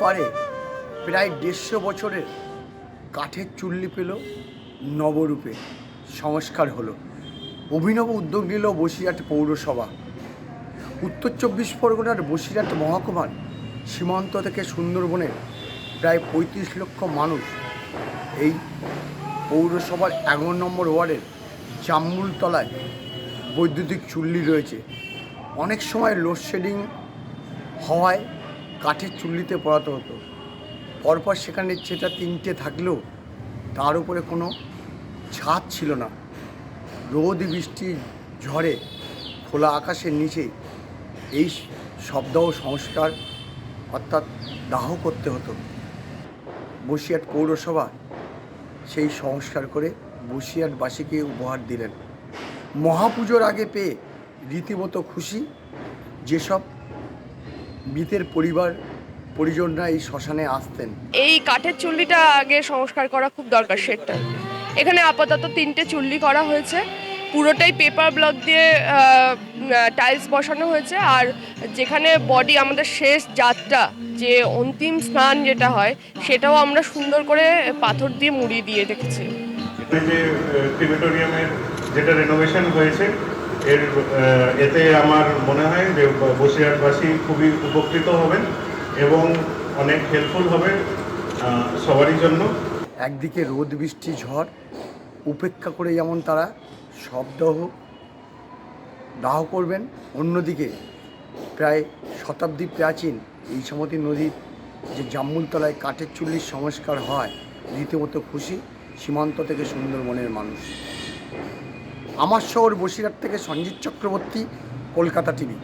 ওয়ারে প্রায় দেড়শো বছরের কাঠের চুল্লি পেল, নবরূপে সংস্কার হলো। অভিনব উদ্যোগ নিল বসিরহাট পৌরসভা। উত্তর চব্বিশ পরগনার বসিরহাট মহকুমার সীমান্ত থেকে সুন্দরবনের প্রায় পঁয়ত্রিশ লক্ষ মানুষ এই পৌরসভার এগারো নম্বর ওয়ার্ডের জাম্বুলতলায় বৈদ্যুতিক চুল্লি রয়েছে। অনেক সময় লোডশেডিং হওয়ায় কাঠের চুল্লিতে পড়াতে হতো। পরপর সেখানে সেটা তিনটে থাকলেও তার উপরে কোনো ছাদ ছিল না। রোদ, বৃষ্টি, ঝড়ে খোলা আকাশের নিচে এই শব্দ ও সংস্কার অর্থাৎ দাহ করতে হতো। বসিরহাট পৌরসভা সেই সংস্কার করে বসিরহাটবাসীকে উপহার দিলেন। মহাপুজোর আগে পেয়ে রীতিমতো খুশি যেসব মৃতের পরিবার পরিজনরা এই শ্মশানে আসতেন। এই কাঠের চুল্লিটা আগে সংস্কার করা খুব দরকার সেটা। এখানে আপাতত তিনটে চুল্লি করা হয়েছে। পুরোটাই পেপার ব্লক দিয়ে টাইলস বসানো হয়েছে। আর যেখানে বডি আমাদের শেষ যাত্রা যে অন্তিম স্নান যেটা হয় সেটাও আমরা সুন্দর করে পাথর দিয়ে মুড়িয়ে দিয়ে রেখেছি। যে ক্রিমেটোরিয়ামের যেটা রেনোভেশন হয়েছে এর এতে আমার মনে হয় যে বসিরহাটবাসী খুবই উপকৃত হবেন এবং অনেক হেল্পফুল হবে সবারই জন্য। একদিকে রোদ, বৃষ্টি, ঝড়, উপেক্ষা করে যেমন তারা শবদাহ দাহ করবেন, অন্যদিকে প্রায় শতাব্দী প্রাচীন এই সমতি নদীর যে জাম্মুলতলায় কাঠের চুল্লির সংস্কার হয়, রীতিমতো খুশি সীমান্ত থেকে সুন্দরবনের মানুষ। আমার শহর বসিরহাট থেকে সঞ্জিত চক্রবর্তী কলকাতা টিভি।